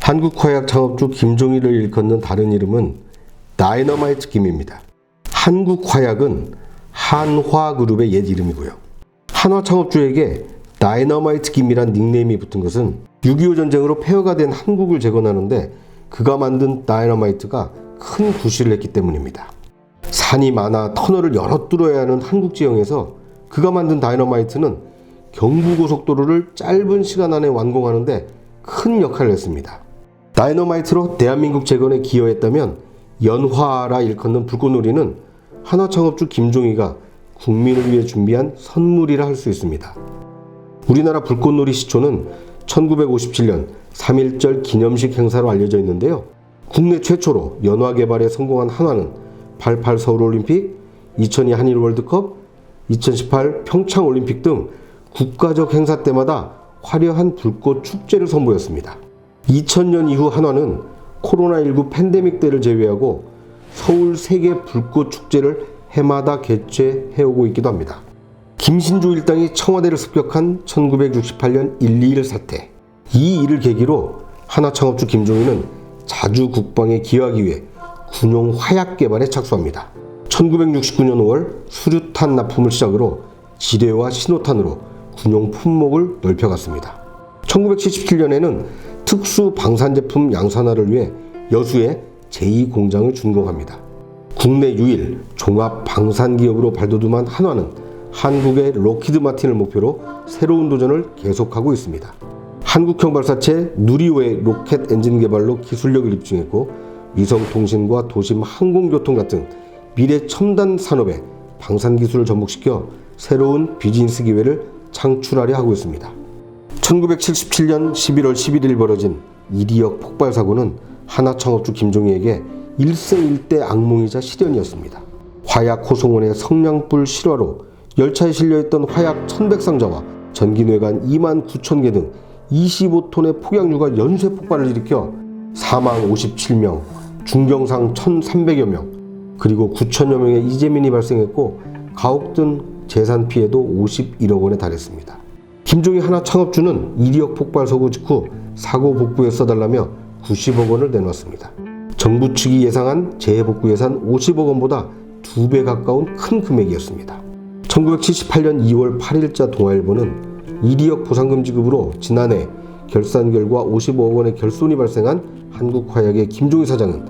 한국 화약 창업주 김종희를 일컫는 다른 이름은 다이너마이트 김입니다. 한국 화약은 한화그룹의 옛 이름이고요. 한화 창업주에게 다이너마이트 김이란 닉네임이 붙은 것은 6.25 전쟁으로 폐허가 된 한국을 재건하는데 그가 만든 다이너마이트가 큰 구실을 했기 때문입니다. 산이 많아 터널을 여러 뚫어야 하는 한국 지형에서 그가 만든 다이너마이트는 경부고속도로를 짧은 시간 안에 완공하는데 큰 역할을 했습니다. 다이너마이트로 대한민국 재건에 기여했다면 연화라 일컫는 불꽃놀이는 한화창업주 김종희가 국민을 위해 준비한 선물이라 할 수 있습니다. 우리나라 불꽃놀이 시초는 1957년 3.1절 기념식 행사로 알려져 있는데요. 국내 최초로 연화 개발에 성공한 한화는 88 서울올림픽, 2002 한일 월드컵, 2018 평창 올림픽 등 국가적 행사 때마다 화려한 불꽃 축제를 선보였습니다. 2000년 이후 한화는 코로나19 팬데믹 때를 제외하고 서울 세계 불꽃 축제를 해마다 개최해오고 있기도 합니다. 김신조 일당이 청와대를 습격한 1968년 121 사태. 이 일을 계기로 하나 창업주 김종희는 자주 국방에 기여하기 위해 군용 화약 개발에 착수합니다. 1969년 5월 수류탄 납품을 시작으로 지뢰와 신호탄으로 군용 품목을 넓혀갔습니다. 1977년에는 특수 방산제품 양산화를 위해 여수에 제2공장을 준공합니다. 국내 유일 종합 방산 기업으로 발돋움한 한화는 한국의 로키드 마틴을 목표로 새로운 도전을 계속하고 있습니다. 한국형 발사체 누리호의 로켓 엔진 개발로 기술력을 입증했고 위성통신과 도심 항공교통 같은 미래 첨단 산업에 방산 기술을 접목시켜 새로운 비즈니스 기회를 창출하려 하고 있습니다. 1977년 11월 11일 벌어진 이리역 폭발 사고는 하나 창업주 김종희에게 일생일대 악몽이자 시련이었습니다. 화약 호송원의 성냥불 실화로 열차에 실려있던 화약 1100상자와 전기뇌관 2만 9천 개 등 25톤의 폭약류가 연쇄 폭발을 일으켜 사망 57명, 중경상 1,300여 명, 그리고 9천여 명의 이재민이 발생했고 가옥 등 재산 피해도 51억 원에 달했습니다. 김종희 하나 창업주는 이리역 폭발 사고 직후 사고 복구에 써달라며 90억 원을 내놓았습니다. 정부 측이 예상한 재해복구 예산 50억 원보다 두 배 가까운 큰 금액이었습니다. 1978년 2월 8일자 동아일보는 이리역 보상금 지급으로 지난해 결산 결과 55억 원의 결손이 발생한 한국화약의 김종희 사장은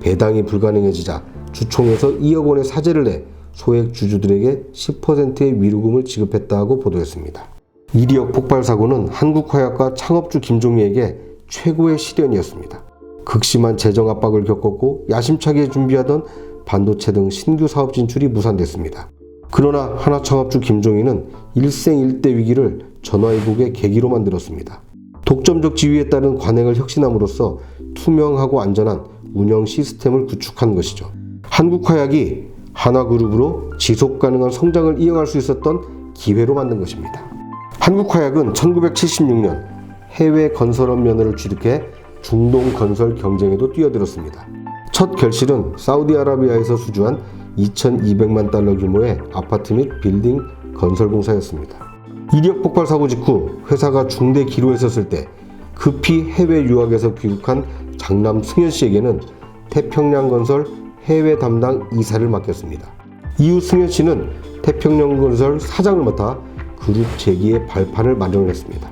배당이 불가능해지자 주총에서 2억 원의 사죄를 내 소액 주주들에게 10%의 위로금을 지급했다고 보도했습니다. 이리역 폭발 사고는 한국 화약과 창업주 김종희에게 최고의 시련이었습니다. 극심한 재정 압박을 겪었고 야심차게 준비하던 반도체 등 신규 사업 진출이 무산됐습니다. 그러나 하나 창업주 김종희는 일생일대 위기를 전화위복의 계기로 만들었습니다. 독점적 지위에 따른 관행을 혁신함으로써 투명하고 안전한 운영 시스템을 구축한 것이죠. 한국화약이 한화그룹으로 지속 가능한 성장을 이어갈 수 있었던 기회로 만든 것입니다. 한국화약은 1976년 해외 건설업 면허를 취득해 중동 건설 경쟁에도 뛰어들었습니다. 첫 결실은 사우디아라비아에서 수주한 2,200만 달러 규모의 아파트 및 빌딩 건설 공사였습니다. 이력 폭발 사고 직후 회사가 중대 기로에 섰을 때 급히 해외 유학에서 귀국한 장남 승현 씨에게는 태평양 건설 해외 담당 이사를 맡겼습니다. 이후 승현 씨는 태평양 건설 사장을 맡아 그룹 재기의 발판을 마련했습니다.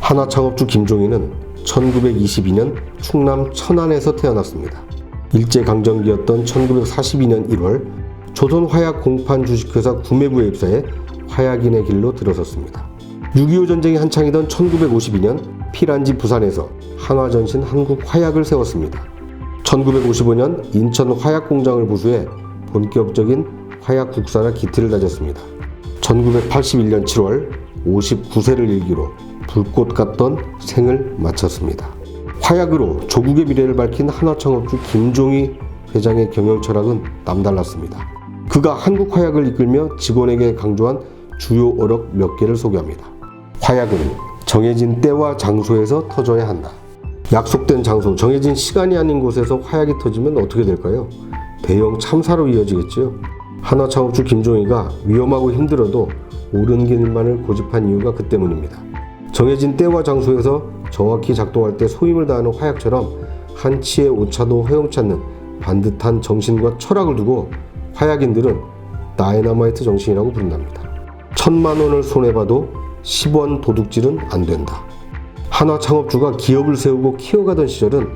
하나 창업주 김종희는 1922년 충남 천안에서 태어났습니다. 일제강점기였던 1942년 1월 조선화약 공판 주식회사 구매부에 입사해 화약인의 길로 들어섰습니다. 6.25 전쟁이 한창이던 1952년 피란지 부산에서 한화전신 한국화약을 세웠습니다. 1955년 인천 화약공장을 부수해 본격적인 화약 국산화 기틀을 다졌습니다. 1981년 7월 59세를 일기로 불꽃 같던 생을 마쳤습니다. 화약으로 조국의 미래를 밝힌 한화창업주 김종희 회장의 경영 철학은 남달랐습니다. 그가 한국 화약을 이끌며 직원에게 강조한 주요 어록 몇 개를 소개합니다. 화약은 정해진 때와 장소에서 터져야 한다. 약속된 장소, 정해진 시간이 아닌 곳에서 화약이 터지면 어떻게 될까요? 대형 참사로 이어지겠지요. 한화 창업주 김종희가 위험하고 힘들어도 옳은 길만을 고집한 이유가 그 때문입니다. 정해진 때와 장소에서 정확히 작동할 때 소임을 다하는 화약처럼 한치의 오차도 허용치 않는 반듯한 정신과 철학을 두고 화약인들은 다이너마이트 정신이라고 부른답니다. 천만 원을 손해봐도 10원 도둑질은 안 된다. 한화 창업주가 기업을 세우고 키워가던 시절은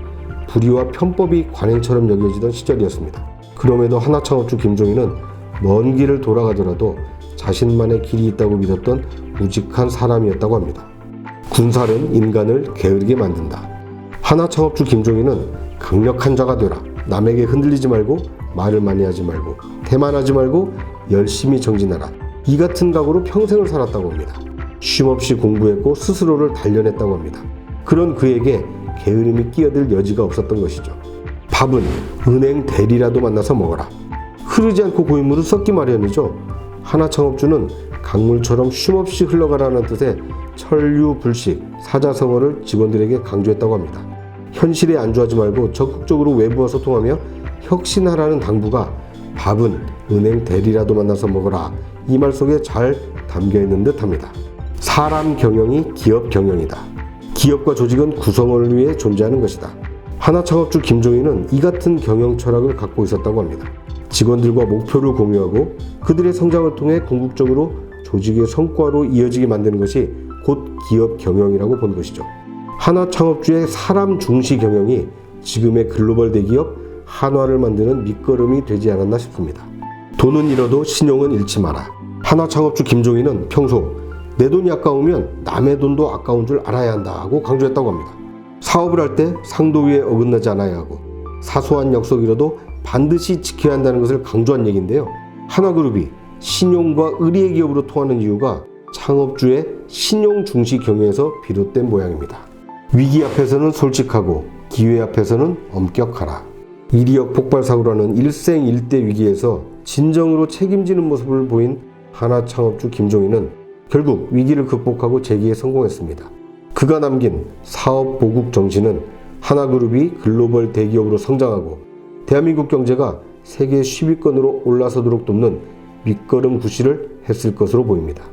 불의와 편법이 관행처럼 여겨지던 시절이었습니다. 그럼에도 한화 창업주 김종인은 먼 길을 돌아가더라도 자신만의 길이 있다고 믿었던 우직한 사람이었다고 합니다. 군살은 인간을 게으르게 만든다. 하나 창업주 김종인은 강력한 자가 되라. 남에게 흔들리지 말고 말을 많이 하지 말고 태만하지 말고 열심히 정진하라. 이 같은 각오로 평생을 살았다고 합니다. 쉼없이 공부했고 스스로를 단련했다고 합니다. 그런 그에게 게으름이 끼어들 여지가 없었던 것이죠. 밥은 은행 대리라도 만나서 먹어라. 흐르지 않고 고인물을 썩기 마련이죠. 하나 창업주는 강물처럼 쉼없이 흘러가라는 뜻의 천류불식 사자성어를 직원들에게 강조했다고 합니다. 현실에 안주하지 말고 적극적으로 외부와 소통하며 혁신하라는 당부가 밥은 은행 대리라도 만나서 먹어라 이 말 속에 잘 담겨 있는 듯 합니다. 사람 경영이 기업 경영이다. 기업과 조직은 구성원을 위해 존재하는 것이다. 하나 창업주 김종인은 이 같은 경영 철학을 갖고 있었다고 합니다. 직원들과 목표를 공유하고 그들의 성장을 통해 궁극적으로 조직의 성과로 이어지게 만드는 것이 곧 기업 경영이라고 본 것이죠. 하나 창업주의 사람 중시 경영이 지금의 글로벌 대기업 한화를 만드는 밑거름이 되지 않았나 싶습니다. 돈은 잃어도 신용은 잃지 마라. 하나 창업주 김종인은 평소 내 돈이 아까우면 남의 돈도 아까운 줄 알아야 한다고 강조했다고 합니다. 사업을 할 때 상도 위에 어긋나지 않아야 하고 사소한 약속이라도 반드시 지켜야 한다는 것을 강조한 얘기인데요. 하나그룹이 신용과 의리의 기업으로 통하는 이유가 창업주의 신용 중시 경영에서 비롯된 모양입니다. 위기 앞에서는 솔직하고 기회 앞에서는 엄격하라. 이리역 폭발 사고라는 일생일대 위기에서 진정으로 책임지는 모습을 보인 하나 창업주 김종인은 결국 위기를 극복하고 재기에 성공했습니다. 그가 남긴 사업 보국 정신은 하나그룹이 글로벌 대기업으로 성장하고 대한민국 경제가 세계 10위권으로 올라서도록 돕는 밑거름 구실을 했을 것으로 보입니다.